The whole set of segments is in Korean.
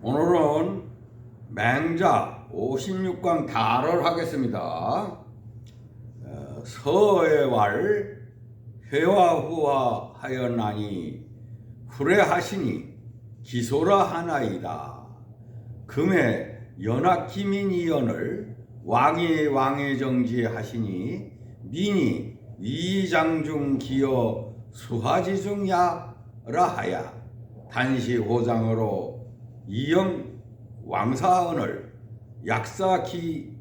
오늘은 맹자 56강 다를 하겠습니다. 어, 서해왈 회화후화 하였나니 후레하시니 기소라 하나이다. 금의 연합기민이연을 왕이 왕의 정지하시니 민이 위장중 기여 수하지중야라 하야 단시 호장으로 이영 왕사언을 약사기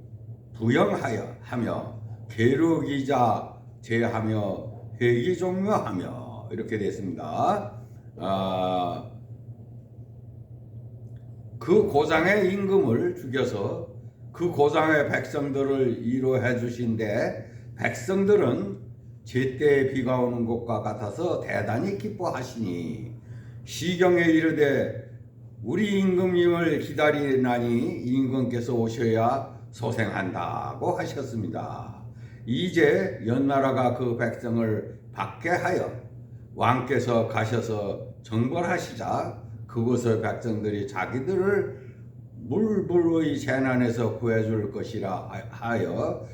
부영하여 하며 계류기자 제하며 회기 종료하며 이렇게 됐습니다. 아, 그 고장의 임금을 죽여서 그 고장의 백성들을 위로해 주신데 백성들은 제때 비가 오는 것과 같아서 대단히 기뻐하시니 시경에 이르되 우리 임금님을 기다리나니 임금께서 오셔야 소생한다고 하셨습니다. 이제 연나라가 그 백성을 받게 하여 왕께서 가셔서 정벌하시자 그곳의 백성들이 자기들을 물불의 재난에서 구해줄 것이라 하여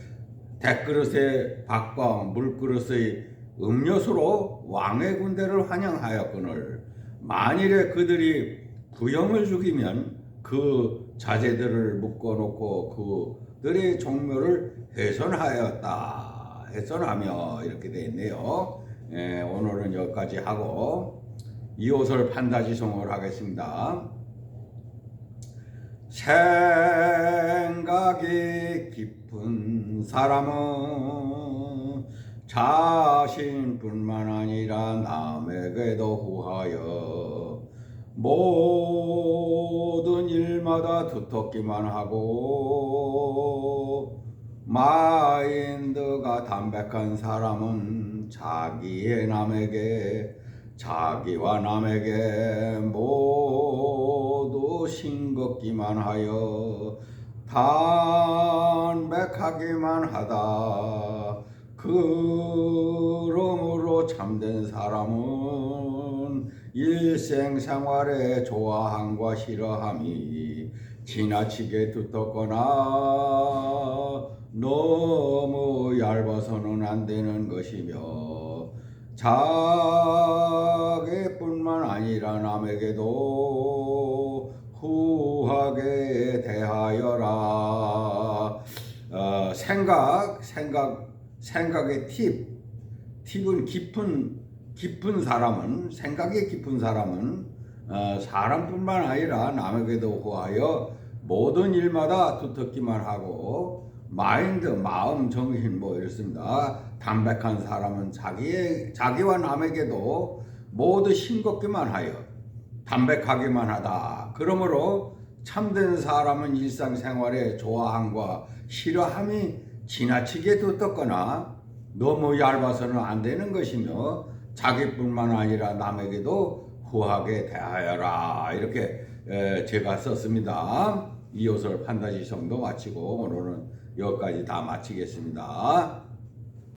댓그릇의 밥과 물그릇의 음료수로 왕의 군대를 환영하였거늘 만일에 그들이 부영을 죽이면 그 자제들을 묶어놓고 그들의 종묘를 훼손하였다. 훼손하며 이렇게 되어 있네요. 예, 오늘은 여기까지 하고 이옷을 판다지 송을 하겠습니다. 생각이 깊은 사람은 자신뿐만 아니라 남에게도 후하여 모든 일마다 두텁기만 하고 마인드가 담백한 사람은 자기의 남에게 자기와 남에게 모두 싱겁기만 하여 담백하기만 하다. 그러므로 참된 사람은 일생 생활에 좋아함과 싫어함이 지나치게 두텁거나 너무 얇아서는 안 되는 것이며 자기뿐만 아니라 남에게도 후하게 대하여라. 어, 생각, 생각, 생각의 팁. 팁은 깊은 깊은 사람은 생각이 깊은 사람은 어, 사람뿐만 아니라 남에게도 후하여 모든 일마다 두텁기만 하고 마인드, 마음, 정신 뭐 이렇습니다. 담백한 사람은 자기의 자기와 남에게도 모두 싱겁기만 하여 담백하기만 하다. 그러므로 참된 사람은 일상생활에 좋아함과 싫어함이 지나치게 두텁거나 너무 얇아서는 안 되는 것이며 자기뿐만 아니라 남에게도 후하게 대하여라 이렇게 에, 제가 썼습니다. 이 옷을 판다지 정도 마치고 오늘은 여기까지 다 마치겠습니다.